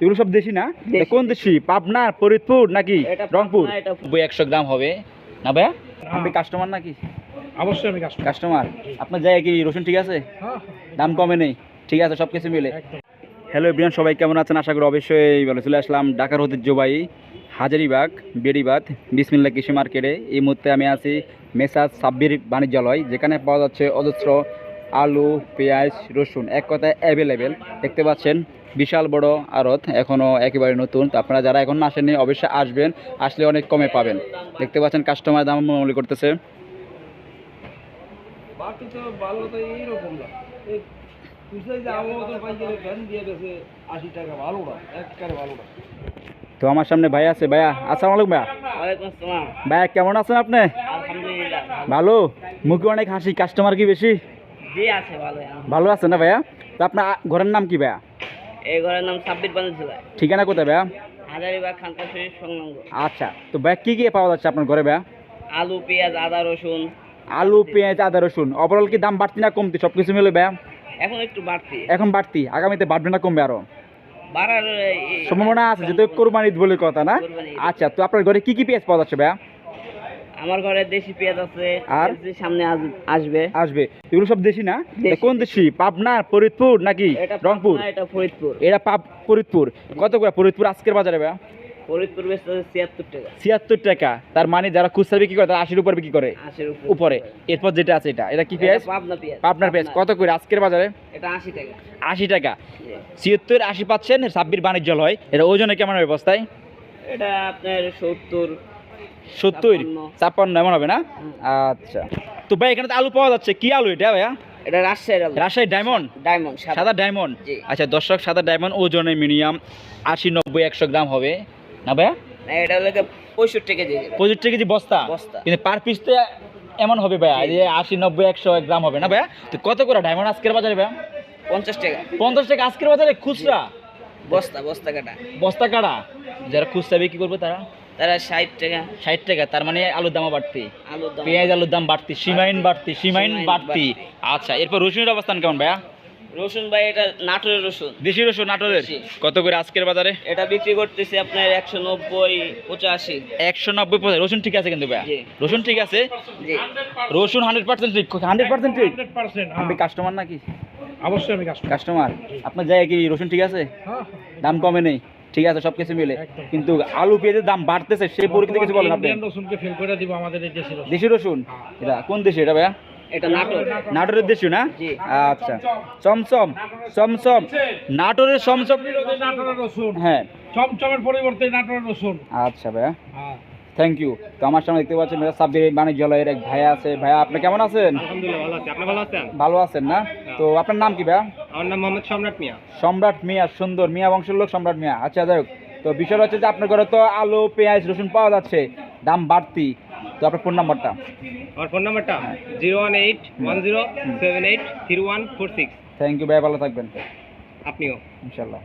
এগুলো সব দেশি না? কোন দেশি। পাবনা ফরিদপুর নাকি রংপুর? বই একশো গ্রাম হবে। না ভাইয়া? আপনি হ্যাঁ। কাস্টমার নাকি? অবশ্যই আমি কাস্টমার আপনার জায়গায় কি রসুন ঠিক আছে? হ্যাঁ দাম কমে নেই। ঠিক আছে সব কিছু মিলে হ্যালো এভরিয়ান সবাই কেমন আছেন? আশা করি অবশ্যই ভালো। চলে আসলাম ঢাকার ঐতিহ্যবাহী হাজারিবাগ বেড়িবাদ বিসমিল্লা কৃষি মার্কেটে। এই মুহূর্তে আমি আছি মেসাজ সাব্বির বাণিজ্যালয় যেখানে পাওয়া যাচ্ছে অজস্র আলু পেঁয়াজ রসুন এক কথায় অ্যাভেলেবেল দেখতে পাচ্ছেন বিশাল বড় আড়ত এখনও একেবারে নতুন। তো আপনারা যারা এখন আসেননি অবশ্যই আসবেন আসলে অনেক কমে পাবেন। দেখতে পাচ্ছেন কাস্টমার দাম মূল্য করতেছে। তো ভালো তো এইরকম না। এই তুই যে আমার পাইকারি ফ্যান দিয়ে গেছে আশি টাকা ভালো না একবারে ভালো না। তো আমার সামনে ভাই আছে ভাইয়া। আসসালামু আলাইকুম ভাইয়া। ভাইয়া কেমন আছেন আপনি? ভালো? মুখে অনেক হাসি কাস্টমার কি বেশি? জি আছে ভালো ভালো আছেন না ভাইয়া? তো আপনার ঘরের নাম কি ভাইয়া? এই ঘরের নাম সাব্বির ঠিকানা কোথায় ভাইয়া? হাজারিবাগ খানকা শরীর সংলগ্ন। আচ্ছা তো ভাইয়া কী কী পাওয়া যাচ্ছে আপনার ঘরে ভাইয়া? আলু পেঁয়াজ আদা রসুন। আলু পেঁয়াজ আদা রসুন। ওভারঅল কি দাম বাড়তি না কমতি? সব কিছু মিলে ভাইয়া? এখন একটু বাড়তি। এখন বাড়তি? আগামীতে বাড়বে না কমবে আরও? বাড়ার সম্ভাবনা আছে যেহেতু কোরবানি বলে কথা না? আচ্ছা তো আপনার ঘরে কি কি পেঁয়াজ পাওয়া যাচ্ছে ভাইয়া? আমার ঘরে দেশি পেঁয়াজ আছে আর? সামনে আস- আসবে। আসবে। এগুলো সব দেশি না? কোন দেশি? পাবনা ফরিদপুর নাকি? রংপুর? এটা ফরিদপুর। এটা পাব ফরিদপুর। কত করে? ফরিদপুর আজকের বাজারে ভাইয়া? ফরিদপুর বেচতে ছিয়াত্তর টাকা। ছিয়াত্তর টাকা। তার মানে যারা খুচরা বিক্রি করে তারা আশির উপর বিক্রি করে। উপরে এরপর যেটা আছে এটা। এটা কি এটা পেঁয়াজ? পাবনা পেঁয়াজ। আপনার পেঁয়াজ। কত করে আজকের বাজারে? এটা আশি টাকা। আশি টাকা। ছিয়াত্তর আশি পাচ্ছেন। ছাব্বির বাণিজ্য হয়। এটা ওজনে কেমন হবে বস্তায়? এটা আপনার সত্তর সত্তর। ছাপ্পান্ন। এমন হবে না? আচ্ছা। তো ভাই এখানে তো আলু পাওয়া যাচ্ছে। কি আলু এটা ভাইয়া? এটা রাজশাহীর আলু। রাজশাহী ডায়মন্ড? ডায়মন্ড সাদা। সাদা ডায়মন্ড? আচ্ছা দর্শক সাদা ডায়মন্ড ওজনে মিনিমাম আশি নব্বই একশো গ্রাম হবে। না ভাইয়া? এটা হলো পঁয়ষট্টি কেজি পঁয়ষট্টি কেজি বস্তা? বস্তা। কিন্তু পার পিস তো এমন হবে ভাইয়া যে আশি নব্বই একশো গ্রাম হবে। না ভাইয়া? তো কত করে? ডায়মন্ড আজকের বাজারে ভাইয়া? পঞ্চাশ টাকা। পঞ্চাশ টাকা আজকের বাজারে? খুচরা? বস্তা বস্তা কাটা। বস্তা কাটা? যারা খুচরা বিক্রি করবে তারা? তারা ষাট টাকা। ষাট টাকা তার মানে আলুর দামও বাড়তি। পেঁয়াজ আলুর দাম বাড়তি সিমাইন বাড়তি। সিমাইন বাড়তি। আচ্ছা এরপর রসুনের অবস্থান কেমন ভাইয়া? রসুন ভাই এটা নাটোরের রসুন। দেশি রসুন নাটোরের? কত করে আজকের বাজারে? এটা বিক্রি করতেছি আপনার একশো নব্বই পঁচাশি। একশো নব্বই পয়সা রসুন ঠিক আছে কিন্তু ভাইয়া? জি। রসুন ঠিক আছে? রসুন হান্ড্রেড পার্সেন্ট ঠিক হান্ড্রেড পার্সেন্ট ঠিক? পার্সেন্ট আপনি কাস্টমার নাকি? অবশ্যই আমি কাস্টমার? কাস্টমার আপনার জায়গায় কি রসুন ঠিক আছে? হ্যাঁ। দাম কমে নেই? ঠিক আছে সব কিছু মিলে কিন্তু আলু পেঁয়াজের দাম বাড়তেছে সেই পরিস্থিতি কিছু বলেন আপনি। রসুনকে ফেল করে দিব আমাদের এই দেশি রসুন। দেশি রসুন? এটা কোন দেশে এটা ভাইয়া? এটা নাটোর। নাটোরের দেশি না? আচ্ছা। চমচম চমচম। নাটোরের চমচম নাটোরের রসুন হ্যাঁ। চমচমের পরিবর্তে নাটোরের রসুন। আচ্ছা ভাইয়া। হ্যাঁ। থ্যাংক ইউ তো আমার সামনে দেখতে পাচ্ছেন বাণিজ্যালয়ের এক ভাইয়া আছে। ভাইয়া আপনি কেমন আছেন? আলহামদুলিল্লাহ ভালো আছি। আপনি ভালো আছেন? ভালো আছেন না? তো আপনার নাম কি ভাইয়া? আমার নাম মোহাম্মদ সম্রাট মিয়া। সম্রাট মিয়া সুন্দর। মিয়া বংশের লোক সম্রাট মিয়া। আচ্ছা যাই হোক। তো বিষয় হচ্ছে যে আপনার ঘরে তো আলু পেঁয়াজ রসুন পাওয়া যাচ্ছে। দাম বাড়তি। তো আপনার ফোন নাম্বারটা? আমার ফোন নাম্বারটা? Zero one eight one zero seven eight three one four six. Thank you ভাই। ভালো থাকবেন। আপনিও। ইনশাল্লাহ।